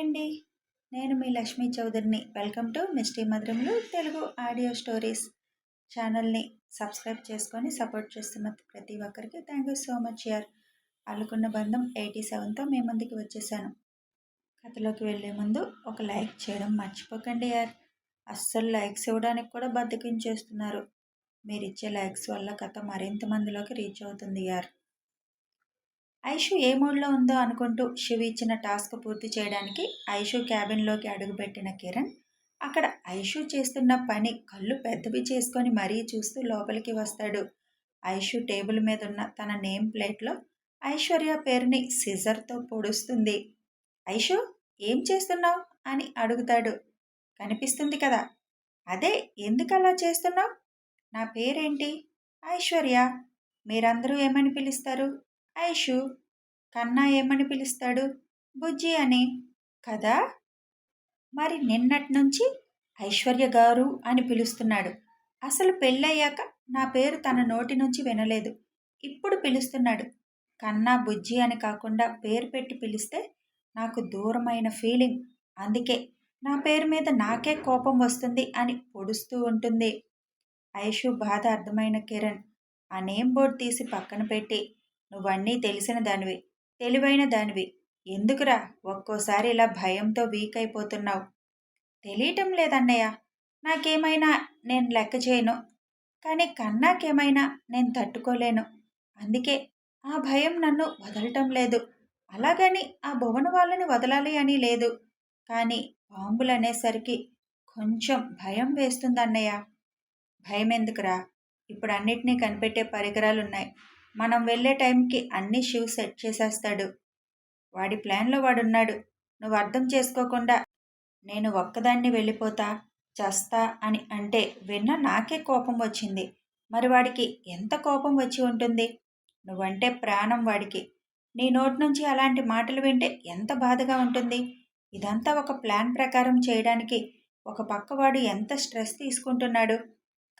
అండి. నేను మీ లక్ష్మీ చౌదరిని. వెల్కమ్ టు మిస్టీ మధురములు తెలుగు ఆడియో స్టోరీస్ ఛానల్ని సబ్స్క్రైబ్ చేసుకొని సపోర్ట్ చేస్తున్న ప్రతి ఒక్కరికి థ్యాంక్ యూ సో మచ్ యార్. అల్లుకున్న బంధం ఎయిటీ సెవెన్తో మీ ముందుకి వచ్చేసాను. కథలోకి వెళ్ళే ముందు ఒక లైక్ చేయడం మర్చిపోకండి యార్. అస్సలు లైక్స్ ఇవ్వడానికి కూడా బద్దకించేస్తున్నారు మీరు ఇచ్చే లైక్స్ వల్ల కథ మరింత మందిలోకి రీచ్ అవుతుంది యార్. ఐషు ఏ మూడ్లో ఉందో అనుకుంటూ శివ ఇచ్చిన టాస్క్ పూర్తి చేయడానికి ఐషు క్యాబిన్లోకి అడుగుపెట్టిన కిరణ్ అక్కడ ఐషు చేస్తున్న పని కళ్ళు పెద్దవి చేసుకొని మరీ చూస్తూ లోపలికి వస్తాడు. ఐషు టేబుల్ మీద ఉన్న తన నేమ్ ప్లేట్లో ఐశ్వర్య పేరుని సిజర్తో పొడుస్తుంది. ఐషు ఏం చేస్తున్నావు? అని అడుగుతాడు. కనిపిస్తుంది కదా. అదే ఎందుకు అలా చేస్తున్నావు? నా పేరేంటి? ఐశ్వర్య మీరందరూ ఏమని పిలుస్తారు? ఐషు కన్నా ఏమని పిలుస్తాడు? బుజ్జి అని. కదా? మరి నిన్నటి నుంచి ఐశ్వర్య గారు అని పిలుస్తున్నాడు. అసలు పెళ్ళయ్యాక నా పేరు తన నోటి నుంచి వినలేదు. ఇప్పుడు పిలుస్తున్నాడు. కన్నా బుజ్జి అని కాకుండా పేరు పెట్టి పిలిస్తే నాకు దూరమైన ఫీలింగ్. అందుకే నా పేరు మీద నాకే కోపం వస్తుంది అని పొడుస్తూ ఉంటుంది. ఐషు బాధ అర్థమైన కిరణ్. ఆ నేమ్ బోర్డు తీసి పక్కన పెట్టి నువ్వన్నీ తెలిసిన దానివి తెలివైన దానివి. ఎందుకురా ఒక్కోసారి ఇలా భయంతో వీక్ అయిపోతున్నావు? తెలియటం లేదన్నయ్య. నాకేమైనా నేను లెక్క చేయను. కానీ కన్నాకేమైనా నేను తట్టుకోలేను. అందుకే ఆ భయం నన్ను వదలటం లేదు. అలాగని ఆ భువన వాళ్ళని వదలాలి అని లేదు. కానీ బాంబులు అనేసరికి కొంచెం భయం వేస్తుందన్నయ్య. భయం ఎందుకురా ఇప్పుడు అన్నిటినీ కనిపెట్టే పరికరాలు ఉన్నాయి మనం వెళ్ళే టైంకి అన్ని షూ సెట్ చేసేస్తాడు. వాడి ప్లాన్లో వాడున్నాడు. నువ్వు అర్థం చేసుకోకుండా నేను ఒక్కదాన్ని వెళ్ళిపోతా చస్తా అని అంటే విన్న నాకే కోపం వచ్చింది. మరి వాడికి ఎంత కోపం వచ్చి ఉంటుంది? నువ్వంటే ప్రాణం వాడికి. నీ నోటి నుంచి అలాంటి మాటలు వింటే ఎంత బాధగా ఉంటుంది? ఇదంతా ఒక ప్లాన్ ప్రకారం చేయడానికి ఒక పక్కవాడు ఎంత స్ట్రెస్ తీసుకుంటున్నాడు?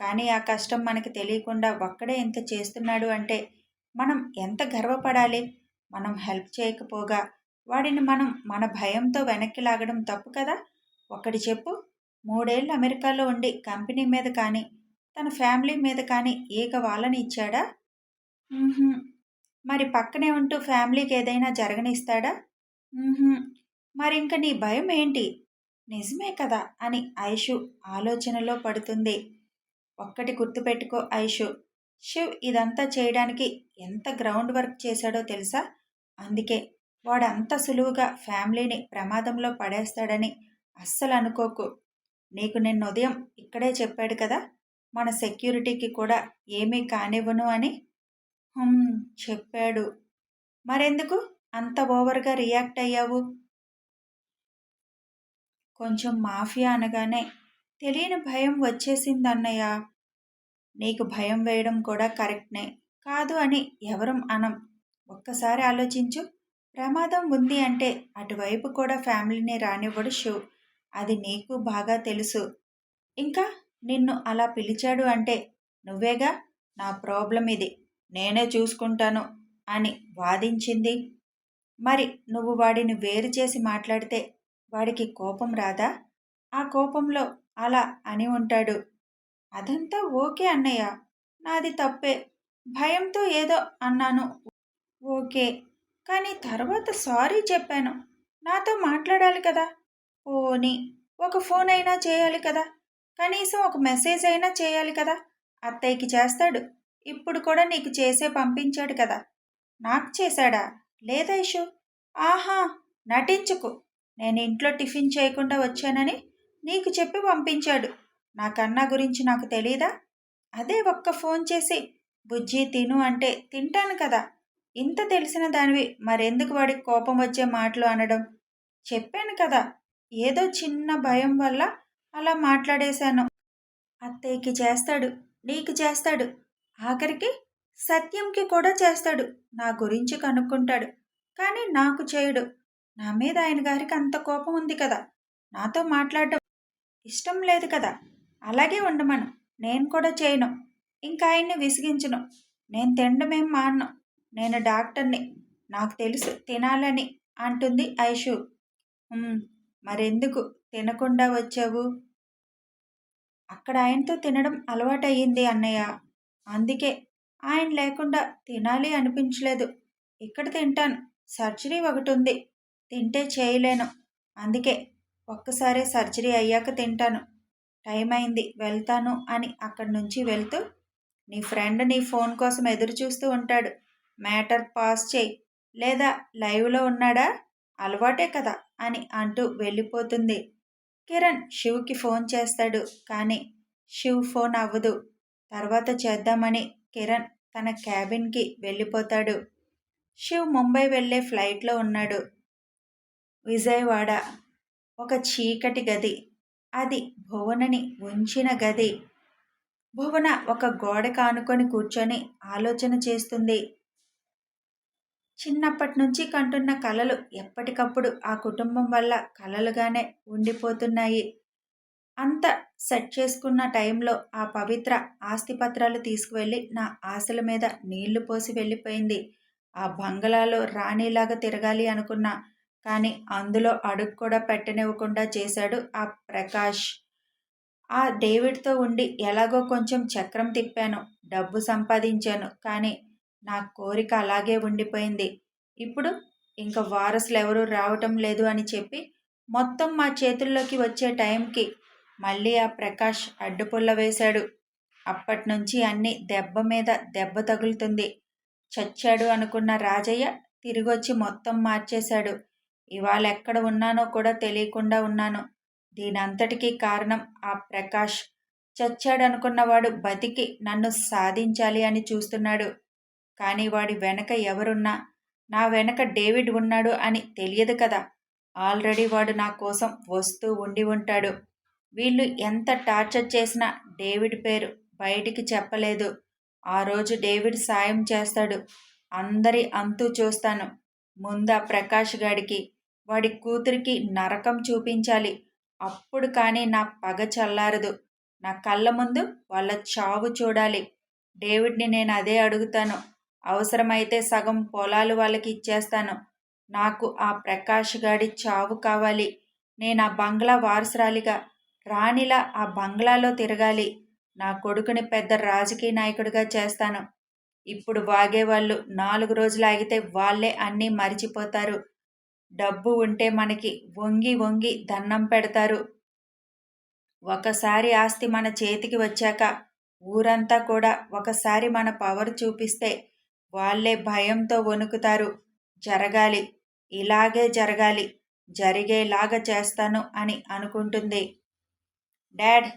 కానీ ఆ కష్టం మనకి తెలియకుండా ఒక్కడే ఎంత చేస్తున్నాడు అంటే మనం ఎంత గర్వపడాలి? మనం హెల్ప్ చేయకపోగా వాడిని మనం మన భయంతో వెనక్కి లాగడం తప్పు కదా? ఒకటి చెప్పు మూడేళ్ళు అమెరికాలో ఉండి కంపెనీ మీద కానీ తన ఫ్యామిలీ మీద కానీ ఏక వాళ్ళని ఇచ్చాడా? మరి పక్కనే ఉంటూ ఫ్యామిలీకి ఏదైనా జరగనిస్తాడా? మరి ఇంక నీ భయం ఏంటి? నిజమే కదా అని ఐషు ఆలోచనలో పడుతుంది. ఒక్కటి గుర్తుపెట్టుకో ఐషు. శివ్ ఇదంతా చేయడానికి ఎంత గ్రౌండ్ వర్క్ చేశాడో తెలుసా? అందుకే వాడు అంత సులువుగా ఫ్యామిలీని ప్రమాదంలో పడేస్తాడని అస్సలు అనుకోకు. నీకు నిన్న ఉదయం ఇక్కడే చెప్పాడు కదా మన సెక్యూరిటీకి కూడా ఏమీ కానివ్వను అని? చెప్పాడు. మరెందుకు? అంత ఓవర్గా రియాక్ట్ అయ్యావు? కొంచెం మాఫియా అనగానే తెలియని భయం వచ్చేసింది అన్నయ్య నీకు భయం వేయడం కూడా కరెక్ట్నే. కాదు అని ఎవరం అనం. ఒక్కసారి ఆలోచించు. ప్రమాదం ఉంది అంటే అటువైపు కూడా ఫ్యామిలీని రానివ్వడు షో అది నీకు బాగా తెలుసు. ఇంకా నిన్ను అలా పిలిచాడు అంటే నువ్వేగా? నా ప్రాబ్లం ఇది. నేనే చూసుకుంటాను అని వాదించింది. మరి నువ్వు వాడిని వేరు చేసి మాట్లాడితే వాడికి కోపం రాదా? ఆ కోపంలో అలా అని ఉంటాడు. అదంతా ఓకే అన్నయ్య. నాది తప్పే. భయంతో ఏదో అన్నాను. ఓకే. కానీ తర్వాత సారీ చెప్పాను. నాతో మాట్లాడాలి కదా? పోనీ. ఒక ఫోన్ అయినా చేయాలి కదా? కనీసం ఒక మెసేజ్ అయినా చేయాలి కదా? అత్తయ్యకి చేస్తాడు. ఇప్పుడు కూడా నీకు చేసే పంపించాడు కదా? నాకు చేశాడా? లేదా ఇషు? ఆహా! నటించుకు. నేను ఇంట్లో టిఫిన్ చేయకుండా వచ్చానని నీకు చెప్పి పంపించాడు. నా కన్నా గురించి నాకు తెలీదా? అదే ఒక్క ఫోన్ చేసి బుజ్జి తిను అంటే తింటాను కదా. ఇంత తెలిసిన దానివి మరెందుకు వాడికి కోపం వచ్చే మాటలు అనడం? చెప్పాను కదా ఏదో చిన్న భయం వల్ల అలా మాట్లాడేశాను. అత్తయ్యకి చేస్తాడు నీకు చేస్తాడు. ఆఖరికి సత్యంకి కూడా చేస్తాడు. నా గురించి కనుక్కుంటాడు. కానీ నాకు చేయడు. నా మీద ఆయన గారికి అంత కోపం ఉంది కదా. నాతో మాట్లాడడం ఇష్టం లేదు కదా. అలాగే ఉండమను. నేను కూడా చేయను. ఇంకా ఆయన్ని విసిగించను. నేను తినడమేం మాన్ను. నేను డాక్టర్ని. నాకు తెలుసు తినాలని అంటుంది ఐషు. మరెందుకు? తినకుండా వచ్చావు? అక్కడ ఆయనతో తినడం అలవాటయ్యింది అన్నయ్య. అందుకే ఆయన లేకుండా తినాలి అనిపించలేదు. ఇక్కడ తింటాను. సర్జరీ ఒకటి ఉంది తింటే చేయలేను. అందుకే ఒక్కసారి సర్జరీ అయ్యాక తింటాను. టైం అయింది వెళ్తాను అని అక్కడి నుంచి వెళ్తూ నీ ఫ్రెండ్ నీ ఫోన్ కోసం ఎదురు చూస్తూ ఉంటాడు. మ్యాటర్ పాస్ చేయి. లేదా లైవ్లో ఉన్నాడా? అలవాటే కదా అని అంటూ వెళ్ళిపోతుంది. కిరణ్ శివ్కి ఫోన్ చేస్తాడు కానీ శివ్ ఫోన్ అవ్వదు. తర్వాత చేద్దామని కిరణ్ తన క్యాబిన్కి వెళ్ళిపోతాడు. శివ్ ముంబై వెళ్ళే ఫ్లైట్లో ఉన్నాడు. విజయవాడ. ఒక చీకటి గది. అది భువనని ఉంచిన గది. భువన ఒక గోడ కానుకొని కూర్చొని ఆలోచన చేస్తుంది. చిన్నప్పటి నుంచి కంటున్న కలలు ఎప్పటికప్పుడు ఆ కుటుంబం వల్ల కలలుగానే ఉండిపోతున్నాయి. అంత సెట్ చేసుకున్న టైంలో ఆ పవిత్ర ఆస్తిపత్రాలు తీసుకువెళ్ళి నా ఆశల మీద నీళ్ళు పోసి వెళ్ళిపోయింది. ఆ బంగళాలో రాణిలాగా తిరగాలి అనుకున్నా కానీ అందులో అడుగు కూడా పెట్టనివ్వకుండా చేశాడు ఆ ప్రకాష్. ఆ డేవిడ్తో ఉండి ఎలాగో కొంచెం చక్రం తిప్పాను డబ్బు సంపాదించాను కానీ నా కోరిక అలాగే ఉండిపోయింది. ఇప్పుడు ఇంకా వారసులు ఎవరూ రావటం లేదు అని చెప్పి మొత్తం మా చేతుల్లోకి వచ్చే టైంకి మళ్ళీ ఆ ప్రకాష్ అడ్డుపుల్ల వేశాడు. అప్పటి నుంచి అన్ని దెబ్బ మీద దెబ్బ తగులుతుంది. చచ్చాడు అనుకున్న రాజయ్య తిరిగొచ్చి మొత్తం మార్చేశాడు. ఇవాళ ఎక్కడ ఉన్నానో కూడా తెలియకుండా ఉన్నాను. దీనంతటికీ కారణం ఆ ప్రకాష్. చచ్చాడనుకున్నవాడు బతికి నన్ను సాధించాలి అని చూస్తున్నాడు. కానీ వాడి వెనక ఎవరున్నా? నా వెనక డేవిడ్ ఉన్నాడు అని తెలియదు కదా. ఆల్రెడీ వాడు నా కోసం వస్తూ ఉండి ఉంటాడు. వీళ్ళు ఎంత టార్చర్ చేసినా డేవిడ్ పేరు బయటికి చెప్పలేదు. ఆ రోజు డేవిడ్ సాయం చేస్తాడు. అందరి అంతు చూస్తాను. ముందా ప్రకాష్ గాడికి వాడి కూతురికి నరకం చూపించాలి. అప్పుడు కానీ నా పగ చల్లారదు. నా కళ్ళ ముందు వాళ్ళ చావు చూడాలి. డేవిడ్ని నేను అదే అడుగుతాను. అవసరమైతే సగం పొలాలు వాళ్ళకి ఇచ్చేస్తాను. నాకు ఆ ప్రకాష్ గాడి చావు కావాలి. నేను ఆ బంగ్లా వారసురాలిగా రాణిలా ఆ బంగ్లాలో తిరగాలి. నా కొడుకుని పెద్ద రాజకీయ నాయకుడిగా చేస్తాను. ఇప్పుడు వాగేవాళ్ళు నాలుగు రోజులు ఆగితే వాళ్ళే అన్నీ మరిచిపోతారు. డబ్బు ఉంటే మనకి వంగి వంగి దండం పెడతారు. ఒకసారి ఆస్తి మన చేతికి వచ్చాక ఊరంతా కూడా ఒకసారి మన పవర్ చూపిస్తే వాళ్ళే భయంతో వణుకుతారు. జరగాలి ఇలాగే జరగాలి జరిగేలాగా చేస్తాను అని అనుకుంటుంది. డాడ్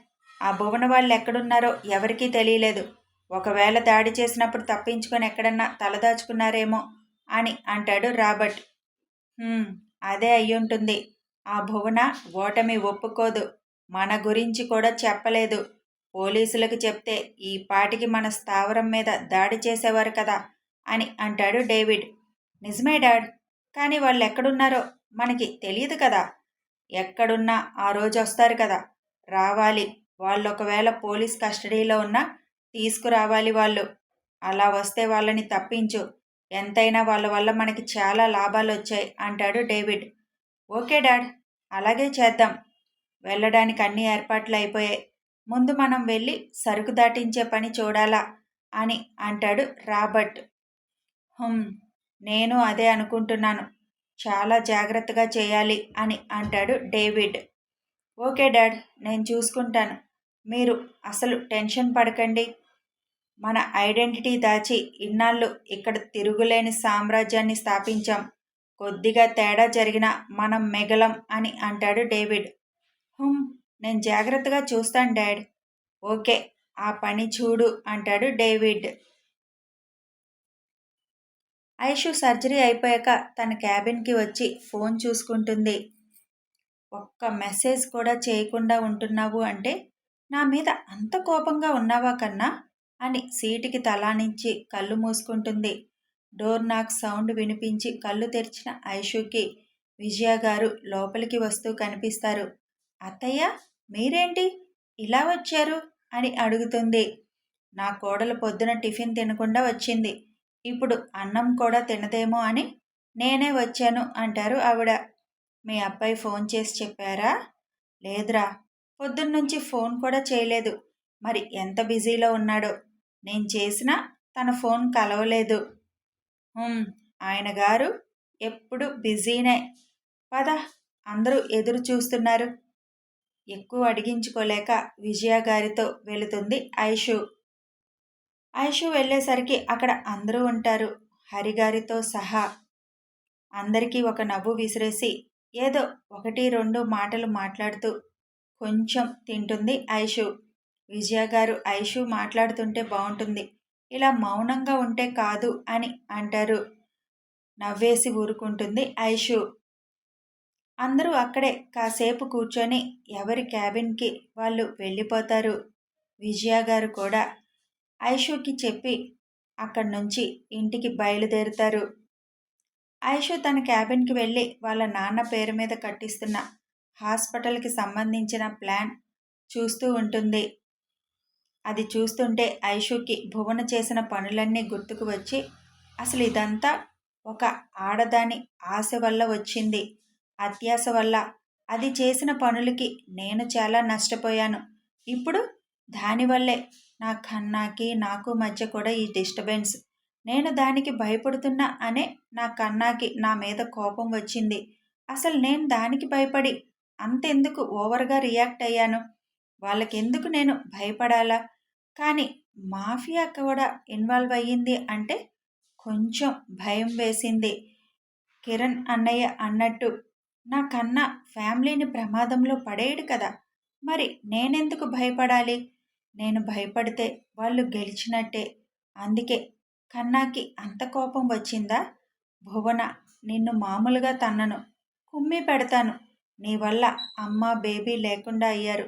ఆ భువన వాళ్ళు ఎక్కడున్నారో ఎవరికీ తెలియలేదు. ఒకవేళ దాడి చేసినప్పుడు తప్పించుకొని ఎక్కడన్నా తలదాచుకున్నారేమో అని అంటాడు రాబర్ట్. అదే అయ్యుంటుంది. ఆ భువన ఓటమి ఒప్పుకోదు. మన గురించి కూడా చెప్పలేదు. పోలీసులకు చెప్తే ఈ పాటికి మన స్థావరం మీద దాడి చేసేవారు కదా అని అంటాడు డేవిడ్. నిజమే డాడ్ కానీ వాళ్ళు ఎక్కడున్నారో మనకి తెలియదు కదా. ఎక్కడున్నా ఆ రోజు వస్తారు కదా. రావాలి. వాళ్ళు ఒకవేళ పోలీస్ కస్టడీలో ఉన్నా తీసుకురావాలి వాళ్ళు. అలా వస్తే వాళ్ళని తప్పించు. ఎంతైనా వాళ్ళ వల్ల మనకి చాలా లాభాలు వచ్చాయి అంటాడు డేవిడ్. ఓకే డాడ్ అలాగే చేద్దాం. వెళ్ళడానికి అన్ని ఏర్పాట్లు అయిపోయాయి. ముందు మనం వెళ్ళి సరుకు దాటించే పని చూడాలా అని అంటాడు రాబర్ట్. హుమ్ నేను అదే అనుకుంటున్నాను. చాలా జాగ్రత్తగా చేయాలి అని అంటాడు డేవిడ్. ఓకే డాడ్ నేను చూసుకుంటాను. మీరు అసలు టెన్షన్ పడకండి. మన ఐడెంటిటీ దాచి ఇన్నాళ్ళు ఇక్కడ తిరుగులేని సామ్రాజ్యాన్ని స్థాపించాం. కొద్దిగా తేడా జరిగిన మనం మెగలం అని అంటాడు డేవిడ్. హుమ్ నేను జాగ్రత్తగా చూస్తాను డాడ్. ఓకే ఆ పని చూడు అంటాడు డేవిడ్. ఐషు సర్జరీ అయిపోయాక తన క్యాబిన్కి వచ్చి ఫోన్ చూసుకుంటుంది. ఒక్క మెసేజ్ కూడా చేయకుండా ఉంటున్నావు అంటే నా మీద అంత కోపంగా ఉన్నావా కన్నా? అని సీటుకి తలానించి కళ్ళు మూసుకుంటుంది. డోర్ నాక్ సౌండ్ వినిపించి కళ్ళు తెరిచిన ఐషుకి విజయ గారు లోపలికి వస్తూ కనిపిస్తారు. అత్తయ్య మీరేంటి? ఇలా వచ్చారు? అని అడుగుతుంది. నా కోడలు పొద్దున టిఫిన్ తినకుండా వచ్చింది. ఇప్పుడు అన్నం కూడా తినదేమో అని నేనే వచ్చాను అంటారు ఆవిడ. మీ అబ్బాయి ఫోన్ చేసి చెప్పారా? లేదురా పొద్దున్నుంచి ఫోన్ కూడా చేయలేదు. మరి ఎంత బిజీలో ఉన్నాడో నేను చేసినా తన ఫోన్ కలవలేదు. ఆయన గారు ఎప్పుడు బిజీనే. పద అందరూ ఎదురు చూస్తున్నారు. ఎక్కువ అడిగించుకోలేక విజయ గారితో వెళుతుంది ఐషు. ఐషు వెళ్ళేసరికి అక్కడ అందరూ ఉంటారు హరిగారితో సహా. అందరికీ ఒక నవ్వు విసిరేసి ఏదో ఒకటి రెండు మాటలు మాట్లాడుతూ కొంచెం తింటుంది ఐషు. విజయ గారు ఐషు మాట్లాడుతుంటే బాగుంటుంది ఇలా మౌనంగా ఉంటే కాదు అని అంటారు. నవ్వేసి ఊరుకుంటుంది ఐషు. అందరూ అక్కడే కాసేపు కూర్చొని ఎవరి క్యాబిన్కి వాళ్ళు వెళ్ళిపోతారు. విజయ గారు కూడా ఐషుకి చెప్పి అక్కడి నుంచి ఇంటికి బయలుదేరుతారు. ఐషు తన క్యాబిన్కి వెళ్ళి వాళ్ళ నాన్న పేరు మీద కట్టిస్తున్న హాస్పిటల్కి సంబంధించిన ప్లాన్ చూస్తూ ఉంటుంది. అది చూస్తుంటే ఐషుకి భువన చేసిన పనులన్నీ గుర్తుకు వచ్చి అసలు ఇదంతా ఒక ఆడదాని ఆశ వల్ల వచ్చింది అత్యాశ వల్ల. అది చేసిన పనులకి నేను చాలా నష్టపోయాను. ఇప్పుడు దానివల్లే నా కన్నాకి నాకు మధ్య కూడా ఈ డిస్టర్బెన్స్. నేను దానికి భయపడుతున్నా అనే నా కన్నాకి నా మీద కోపం వచ్చింది. అసలు నేను దానికి భయపడి అంతెందుకు ఓవర్గా రియాక్ట్ అయ్యాను? వాళ్ళకెందుకు నేను భయపడాలా? కానీ మాఫియా కూడా ఇన్వాల్వ్ అయ్యింది అంటే కొంచెం భయం వేసింది. కిరణ్ అన్నయ్య అన్నట్టు నా కన్నా ఫ్యామిలీని ప్రమాదంలో పడేయడు కదా మరి నేనెందుకు భయపడాలి? నేను భయపడితే వాళ్ళు గెలిచినట్టే. అందుకే కన్నాకి అంత కోపం వచ్చిందా? భువన నిన్ను మామూలుగా తన్నను. కుమ్మి పెడతాను. నీ వల్ల అమ్మ బేబీ లేకుండా అయ్యారు.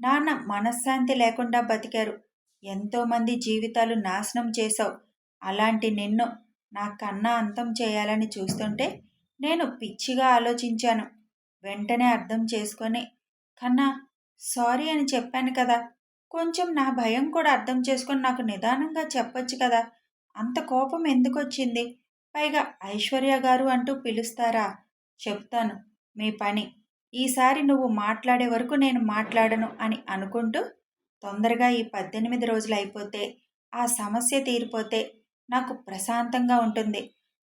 నాన్న మనశ్శాంతి లేకుండా బతికారు. ఎంతోమంది జీవితాలు నాశనం చేశావు. అలాంటి నిన్ను నా కన్నా అంతం చేయాలని చూస్తుంటే నేను పిచ్చిగా ఆలోచించాను. వెంటనే అర్థం చేసుకొని కన్నా సారీ అని చెప్పాను కదా. కొంచెం నా భయం కూడా అర్థం చేసుకొని నాకు నిదానంగా చెప్పొచ్చు కదా. అంత కోపం ఎందుకు వచ్చింది పైగా ఐశ్వర్య గారు అంటూ పిలుస్తారా? చెప్తాను. మీ పని. ఈసారి నువ్వు మాట్లాడే వరకు నేను మాట్లాడను అని అనుకుంటూ తొందరగా ఈ పద్దెనిమిది రోజులు అయిపోతే ఆ సమస్య తీరిపోతే నాకు ప్రశాంతంగా ఉంటుంది.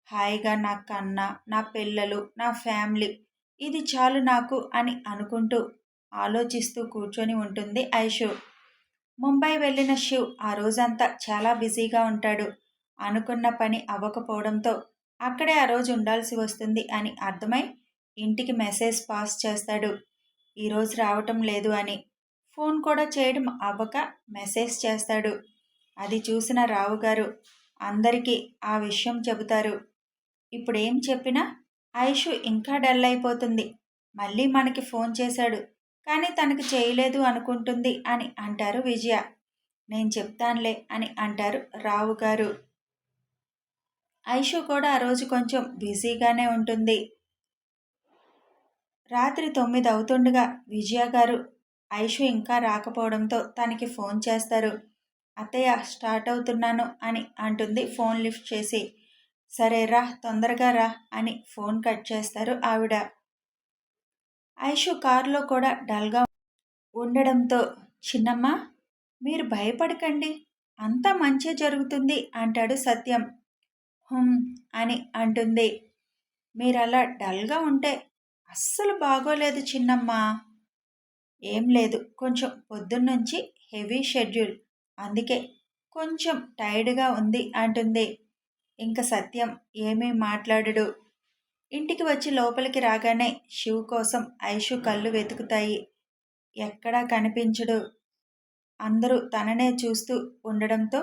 హాయిగా నా కన్న నా పిల్లలు నా ఫ్యామిలీ ఇది చాలు నాకు అని అనుకుంటూ ఆలోచిస్తూ కూర్చొని ఉంటుంది ఐషు. ముంబై వెళ్ళిన శివ్ ఆ రోజంతా చాలా బిజీగా ఉంటాడు. అనుకున్న పని అవ్వకపోవడంతో అక్కడే ఆ రోజు ఉండాల్సి వస్తుంది అని అర్థమై ఇంటికి మెసేజ్ పాస్ చేస్తాడు. ఈరోజు రావటం లేదు అని ఫోన్ కూడా చేయడం అవ్వక మెసేజ్ చేస్తాడు. అది చూసిన రావు గారు అందరికీ ఆ విషయం చెబుతారు. ఇప్పుడు ఏం చెప్పినా ఐషు ఇంకా డల్ అయిపోతుంది. మళ్ళీ మనకి ఫోన్ చేశాడు. కానీ తనకు చేయలేదు అనుకుంటుంది అని అంటారు విజయ. నేను చెప్తానులే అని అంటారు రావు గారు. ఐషు కూడా ఆ రోజు కొంచెం బిజీగానే ఉంటుంది. రాత్రి తొమ్మిది అవుతుండగా విజయ గారు ఐషు ఇంకా రాకపోవడంతో తనకి ఫోన్ చేస్తారు. అత్తయ్య స్టార్ట్ అవుతున్నాను అని అంటుంది ఫోన్ లిఫ్ట్ చేసి. సరే రా తొందరగా రా అని ఫోన్ కట్ చేస్తారు ఆవిడ. ఐషు కారులో కూడా డల్గా ఉండడంతో చిన్నమ్మ మీరు భయపడకండి అంతా మంచే జరుగుతుంది అంటాడు సత్యం. హుమ్ అని అంటుంది. మీరు అలా డల్గా ఉంటే అస్సలు బాగోలేదు చిన్నమ్మ. ఏం లేదు. కొంచెం పొద్దున్నుంచి హెవీ షెడ్యూల్. అందుకే కొంచెం టైర్డ్గా ఉంది అంటుంది. ఇంకా సత్యం ఏమీ మాట్లాడడు. ఇంటికి వచ్చి లోపలికి రాగానే శివ్ కోసం ఐషు కళ్ళు వెతుకుతాయి. ఎక్కడా కనిపించడు. అందరూ తననే చూస్తూ ఉండడంతో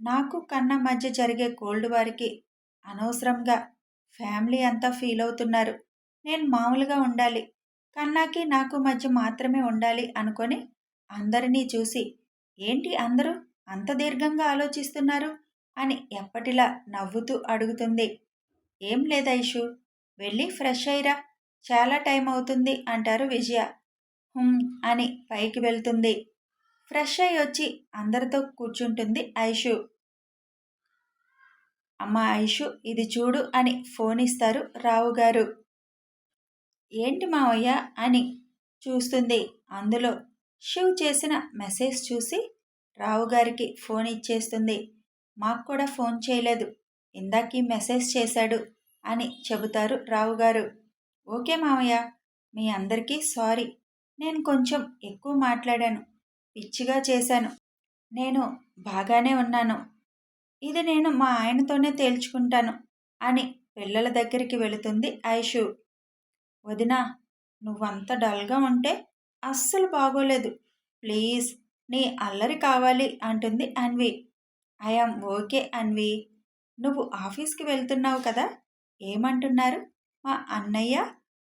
నాకు కన్న మధ్య జరిగే కోల్డ్ వారికి అనవసరంగా ఫ్యామిలీ అంతా ఫీల్ అవుతున్నారు నేను మామూలుగా ఉండాలి. కన్నాకి నాకు మధ్య మాత్రమే ఉండాలి అనుకొని అందరినీ చూసి ఏంటి అందరూ? అంత దీర్ఘంగా ఆలోచిస్తున్నారు? అని ఎప్పటిలా నవ్వుతూ అడుగుతుంది. ఏం లేదు ఇషు? వెళ్ళి ఫ్రెష్ అయ్యిరా. చాలా టైం అవుతుంది అంటారు విజయ. అని పైకి వెళ్తుంది. ఫ్రెష్ అయ్యి వచ్చి అందరితో కూర్చుంటుంది ఐషు. అమ్మ ఐషు ఇది చూడు అని ఫోన్ ఇస్తారు రావు గారు ఏంటి మావయ్య అని చూస్తుంది. అందులో శివ్ చేసిన మెసేజ్ చూసి రావు గారికి ఫోన్ ఇచ్చేస్తుంది. మాకు కూడా ఫోన్ చేయలేదు. ఇందాకీ మెసేజ్ చేశాడు అని చెబుతారు రావు గారు. ఓకే మావయ్య మీ అందరికీ సారీ. నేను కొంచెం ఎక్కువ మాట్లాడాను. పిచ్చిగా చేశాను. నేను బాగానే ఉన్నాను. ఇది నేను మా ఆయనతోనే తేల్చుకుంటాను అని పిల్లల దగ్గరికి వెళుతుంది ఐషు. వదినా నువ్వంత డల్గా ఉంటే అస్సలు బాగోలేదు. ప్లీజ్ నీ అల్లరి కావాలి అంటుంది అన్వి. I am okay Anvi. నువ్వు ఆఫీస్కి వెళ్తున్నావు కదా? ఏమంటున్నారు? మా అన్నయ్య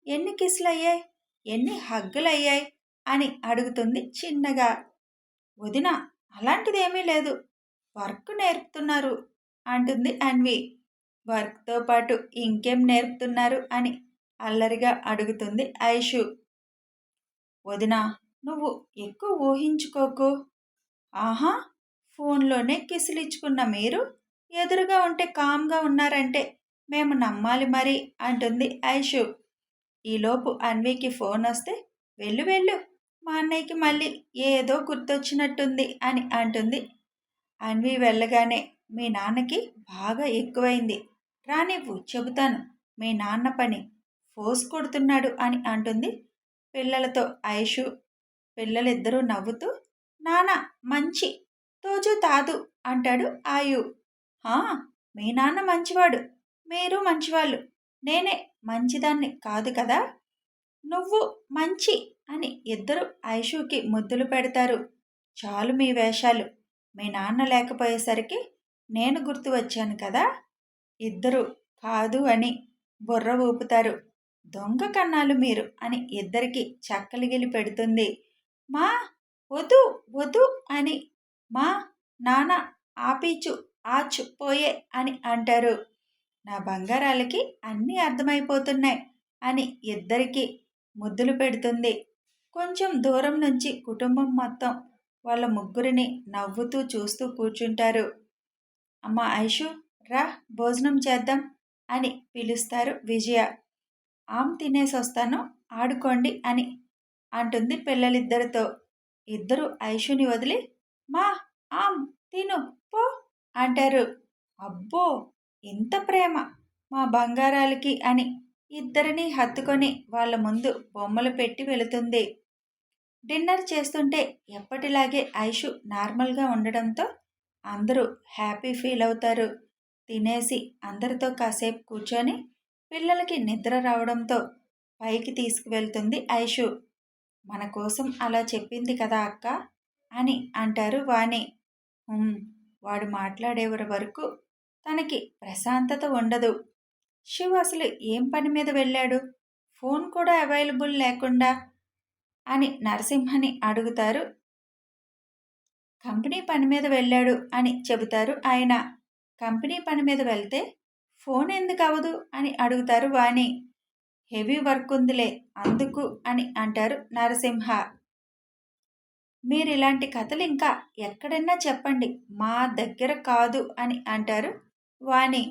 ఎన్ని కిస్లు అయ్యాయి ఎన్ని హగ్గులు అయ్యాయి అని అడుగుతుంది చిన్నగా. వదిన అలాంటిదేమీ లేదు. వర్క్ నేర్పుతున్నారు అంటుంది అన్వి. వర్క్తో పాటు ఇంకేం నేర్పుతున్నారు అని అల్లరిగా అడుగుతుంది ఐషు. వదిన నువ్వు ఎక్కువ ఊహించుకోకు. ఆహా ఫోన్లోనే కిసిలిచ్చుకున్న మీరు ఎదురుగా ఉంటే కామ్గా ఉన్నారంటే మేము నమ్మాలి మరి అంటుంది ఐషు. ఈలోపు అన్వికి ఫోన్ వస్తే వెళ్ళు వెళ్ళు మా అన్నయ్యకి మళ్ళీ ఏదో గుర్తొచ్చినట్టుంది అని అంటుంది. అన్వి వెళ్ళగానే మీ నాన్నకి బాగా ఎక్కువైంది. రానివ్వు చెబుతాను. మీ నాన్న పని ఫోర్స్ కొడుతున్నాడు అని అంటుంది. పిల్లలతో ఐషు పిల్లలిద్దరూ నవ్వుతూ నాన్న మంచి తోజు తాదు అంటాడు ఆయు మీ నాన్న మంచివాడు మీరు మంచివాళ్ళు నేనే మంచిదాన్ని కాదు కదా? నువ్వు మంచి అని ఇద్దరు ఐషుకి ముద్దులు పెడతారు. చాలు మీ వేషాలు మీ నాన్న లేకపోయేసరికి నేను గుర్తు వచ్చాను కదా? ఇద్దరు కాదు అని బుర్ర ఊపుతారు. దొంగ కన్నాలు మీరు అని ఇద్దరికి చక్కలిగిలి పెడుతుంది. మా వదు వదు అని మా నాన్న ఆపీచు ఆచు పోయే అని అంటారు. నా బంగారాలకి అన్నీ అర్థమైపోతున్నాయి అని ఇద్దరికి ముద్దులు పెడుతుంది. కొంచెం దూరం నుంచి కుటుంబం మొత్తం వాళ్ళ ముగ్గురిని నవ్వుతూ చూస్తూ కూర్చుంటారు. అమ్మ ఐషు రా భోజనం చేద్దాం అని పిలుస్తారు విజయ. ఆమ్ తినేసి వస్తాను ఆడుకోండి అని అంటుంది పిల్లలిద్దరితో. ఇద్దరు ఐషుని వదిలి మా ఆమ్ తిను పో అంటారు. అబ్బో ఎంత ప్రేమ మా బంగారాలకి అని ఇద్దరిని హత్తుకొని వాళ్ళ ముందు బొమ్మలు పెట్టి వెళుతుంది. డిన్నర్ చేస్తుంటే ఎప్పటిలాగే ఐషు నార్మల్గా ఉండడంతో అందరూ హ్యాపీ ఫీల్ అవుతారు. తినేసి అందరితో కాసేపు కూర్చొని పిల్లలకి నిద్ర రావడంతో పైకి తీసుకువెళ్తుంది ఐషు. మన కోసం అలా చెప్పింది కదా అక్క అని అంటారు వాణి. వాడు మాట్లాడే వరకు తనకి ప్రశాంతత ఉండదు. శివ అసలు ఏం పని మీద వెళ్ళాడు? ఫోన్ కూడా అవైలబుల్ లేకుండా అని నరసింహని అడుగుతారు. కంపెనీ పని మీద వెళ్ళాడు అని చెబుతారు ఆయన. కంపెనీ పని మీద వెళ్తే ఫోన్ ఎందుకు అవదు అని అడుగుతారు వాణి. హెవీ వర్క్ ఉందిలే అందుకు అని అంటారు నరసింహ. మీరు ఇలాంటి కథలు ఇంకా ఎక్కడైనా చెప్పండి మా దగ్గర కాదు అని అంటారు వాణి.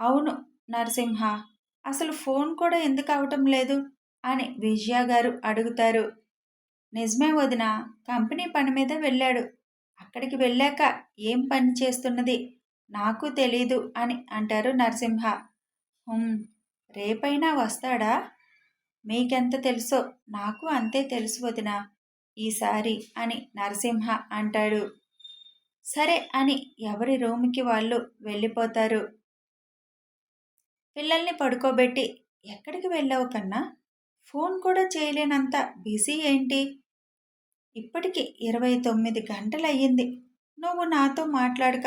అవును నరసింహ అసలు ఫోన్ కూడా ఎందుకు అవటం లేదు? అని విజయ గారు అడుగుతారు. నిజమే వదిన కంపెనీ పని మీద వెళ్ళాడు. అక్కడికి వెళ్ళాక ఏం పని చేస్తున్నది? నాకు తెలీదు అని అంటారు నరసింహ. రేపైనా వస్తాడా? మీకెంత తెలుసో? నాకు అంతే తెలుసు వదిన ఈసారి అని నరసింహ అంటాడు. సరే అని ఎవరి రూమ్కి వాళ్ళు వెళ్ళిపోతారు? పిల్లల్ని పడుకోబెట్టి ఎక్కడికి వెళ్ళావు కన్నా? ఫోన్ కూడా చేయలేనంత బిజీ ఏంటి? ఇప్పటికి ఇరవై తొమ్మిది గంటలయ్యింది. నువ్వు నాతో మాట్లాడక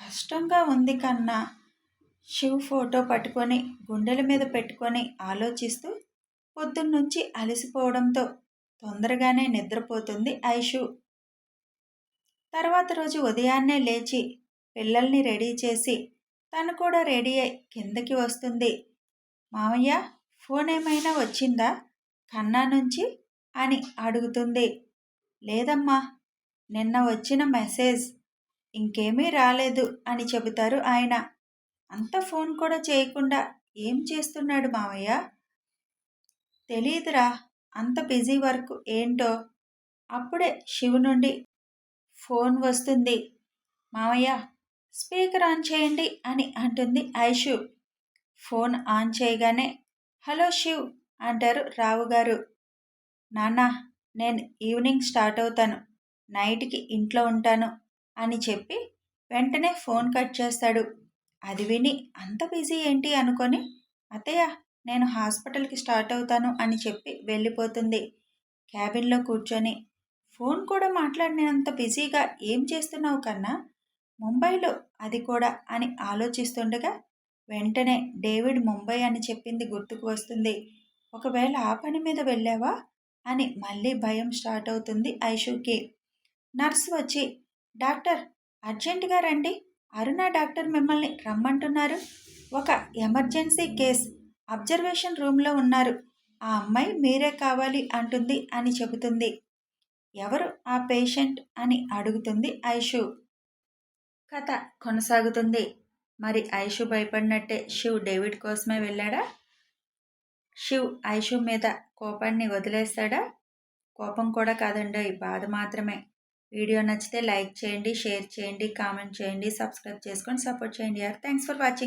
కష్టంగా ఉంది కన్నా శివ్ ఫోటో పట్టుకొని గుండెల మీద పెట్టుకొని ఆలోచిస్తూ పొద్దున్నుంచి అలసిపోవడంతో తొందరగానే నిద్రపోతుంది ఐషు. తర్వాత రోజు ఉదయాన్నే లేచి పిల్లల్ని రెడీ చేసి తను కూడా రెడీ అయి కిందకి వస్తుంది. మామయ్య ఫోన్ ఏమైనా వచ్చిందా? కన్నా నుంచి? అని అడుగుతుంది. లేదమ్మా నిన్న వచ్చిన మెసేజ్ ఇంకేమీ రాలేదు అని చెబుతారు ఆయన. అంత ఫోన్ కూడా చేయకుండా ఏం చేస్తున్నాడు మావయ్య? తెలియదురా అంత బిజీ వర్క్ ఏంటో. అప్పుడే శివు నుండి ఫోన్ వస్తుంది. మావయ్య స్పీకర్ ఆన్ చేయండి అని అంటుంది ఐషు. ఫోన్ ఆన్ చేయగానే హలో శివ్ అంటారు రావు గారు. నాన్న నేను ఈవినింగ్ స్టార్ట్ అవుతాను. నైట్కి ఇంట్లో ఉంటాను. అని చెప్పి వెంటనే ఫోన్ కట్ చేస్తాడు. అది విని అంత బిజీ ఏంటి అనుకొని అత్తయ్య నేను హాస్పిటల్కి స్టార్ట్ అవుతాను అని చెప్పి వెళ్ళిపోతుంది. క్యాబిన్లో కూర్చొని ఫోన్ కూడా మాట్లాడినంత బిజీగా ఏం చేస్తున్నావు కన్నా ముంబైలో అది కూడా అని ఆలోచిస్తుండగా వెంటనే డేవిడ్ ముంబై అని చెప్పింది గుర్తుకు వస్తుంది. ఒకవేళ ఆ పని మీద వెళ్ళావా? అని మళ్ళీ భయం స్టార్ట్ అవుతుంది ఐషుకి. నర్స్ వచ్చి డాక్టర్ అర్జెంటుగా రండి. అరుణ డాక్టర్ మిమ్మల్ని రమ్మంటున్నారు. ఒక ఎమర్జెన్సీ కేస్ అబ్జర్వేషన్ రూమ్లో ఉన్నారు. ఆ అమ్మాయి మీరే కావాలి అంటుంది అని చెబుతుంది. ఎవరు ఆ పేషెంట్ అని అడుగుతుంది ఐషు. కథ కొనసాగుతుంది. మరి ఐషు భయపడినట్టే శివ్ డేవిడ్ కోసమే వెళ్ళాడా? శివ్ ఐషు మీద కోపాన్ని వదిలేస్తాడా? కోపం కూడా కాదండి బాధ మాత్రమే. వీడియో నచ్చితే లైక్ చేయండి షేర్ చేయండి కామెంట్ చేయండి సబ్స్క్రైబ్ చేసుకొని సపోర్ట్ చేయండి యార్. Thanks for watching.